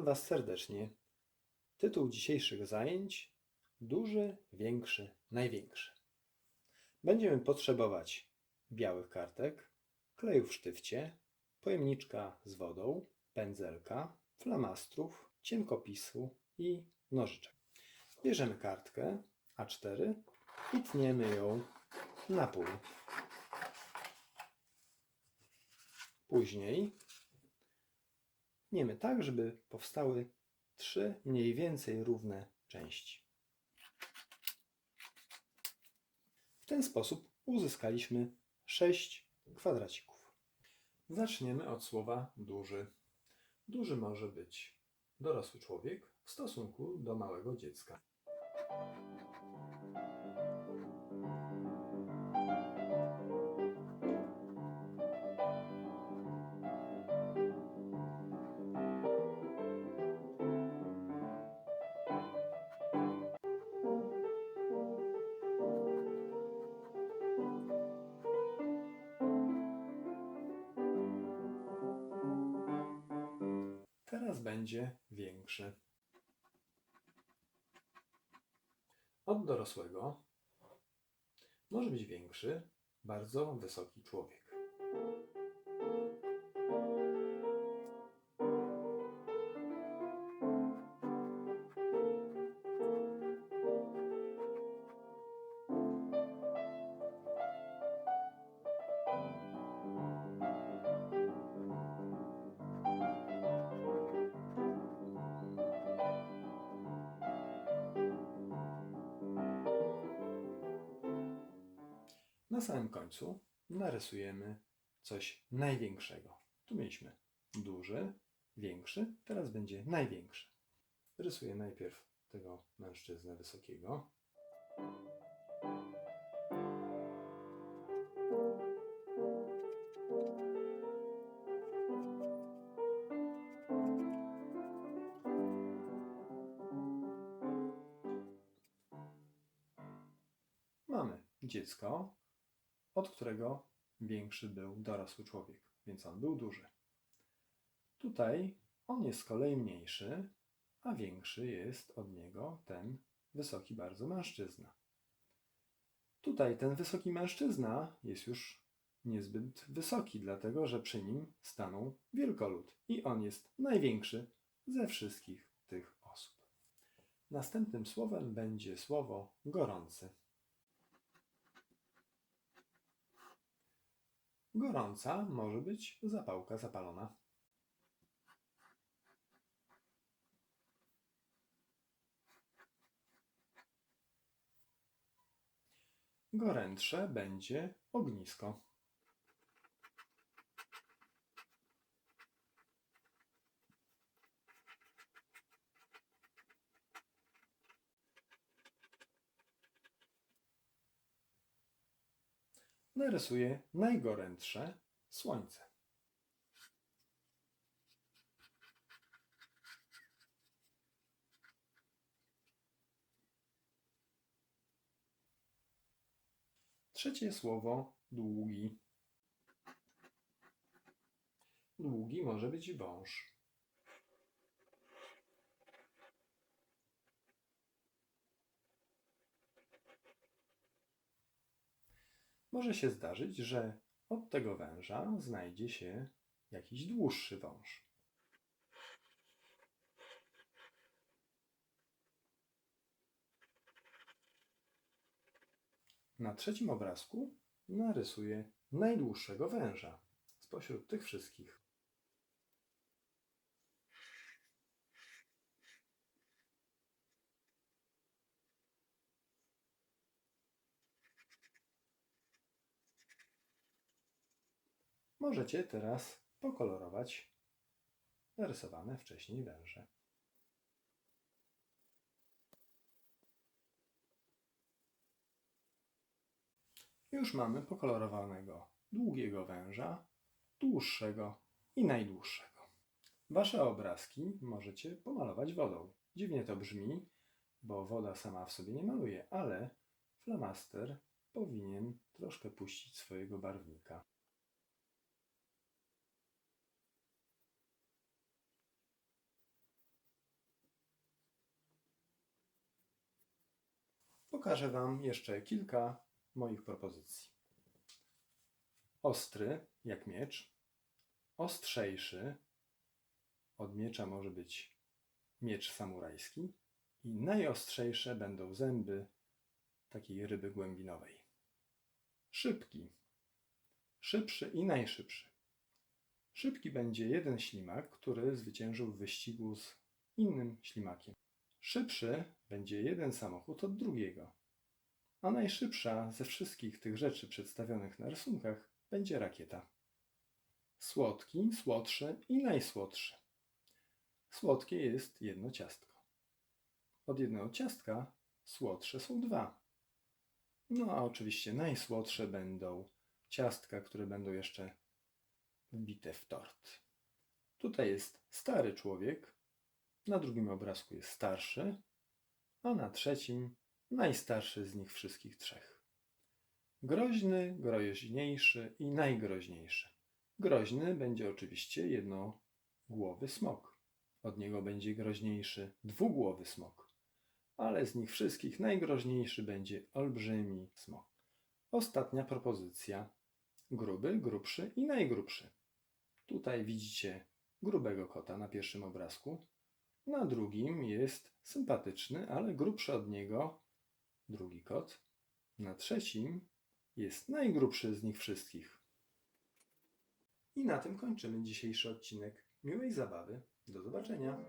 Witam Was serdecznie. Tytuł dzisiejszych zajęć: Duży, większy, największy. Będziemy potrzebować białych kartek, kleju w sztywcie, pojemniczka z wodą, pędzelka, flamastrów, cienkopisu i nożyczek. Bierzemy kartkę A4 i tniemy ją na pół. Później tniemy tak, żeby powstały trzy mniej więcej równe części. W ten sposób uzyskaliśmy sześć kwadracików. Zaczniemy od słowa duży. Duży może być dorosły człowiek w stosunku do małego dziecka. Teraz będzie większy. Od dorosłego może być większy, bardzo wysoki człowiek. Na samym końcu narysujemy coś największego. Tu mieliśmy duży, większy, teraz będzie największy. Rysuję najpierw tego mężczyznę wysokiego. Mamy dziecko, od którego większy był dorosły człowiek, więc on był duży. Tutaj on jest z kolei mniejszy, a większy jest od niego ten wysoki bardzo mężczyzna. Tutaj ten wysoki mężczyzna jest już niezbyt wysoki, dlatego że przy nim stanął wielkolud i on jest największy ze wszystkich tych osób. Następnym słowem będzie słowo gorący. Gorąca może być zapałka zapalona. Gorętsze będzie ognisko. Narysuję najgorętsze słońce. Trzecie słowo długi. Długi może być wąż. Może się zdarzyć, że od tego węża znajdzie się jakiś dłuższy wąż. Na trzecim obrazku narysuję najdłuższego węża spośród tych wszystkich. Możecie teraz pokolorować narysowane wcześniej węże. Już mamy pokolorowanego długiego węża, dłuższego i najdłuższego. Wasze obrazki możecie pomalować wodą. Dziwnie to brzmi, bo woda sama w sobie nie maluje, ale flamaster powinien troszkę puścić swojego barwnika. Pokażę Wam jeszcze kilka moich propozycji. Ostry, jak miecz. Ostrzejszy. Od miecza może być miecz samurajski. I najostrzejsze będą zęby takiej ryby głębinowej. Szybki. Szybszy i najszybszy. Szybki będzie jeden ślimak, który zwyciężył w wyścigu z innym ślimakiem. Szybszy będzie jeden samochód od drugiego. A najszybsza ze wszystkich tych rzeczy przedstawionych na rysunkach będzie rakieta. Słodki, słodszy i najsłodszy. Słodkie jest jedno ciastko. Od jednego ciastka słodsze są dwa. No a oczywiście najsłodsze będą ciastka, które będą jeszcze wbite w tort. Tutaj jest stary człowiek, na drugim obrazku jest starszy, a na trzecim najstarszy z nich wszystkich trzech. Groźny, groźniejszy i najgroźniejszy. Groźny będzie oczywiście jednogłowy smok. Od niego będzie groźniejszy dwugłowy smok. Ale z nich wszystkich najgroźniejszy będzie olbrzymi smok. Ostatnia propozycja. Gruby, grubszy i najgrubszy. Tutaj widzicie grubego kota na pierwszym obrazku. Na drugim jest sympatyczny, ale grubszy od niego drugi kot. Na trzecim jest najgrubszy z nich wszystkich. I na tym kończymy dzisiejszy odcinek. Miłej zabawy. Do zobaczenia.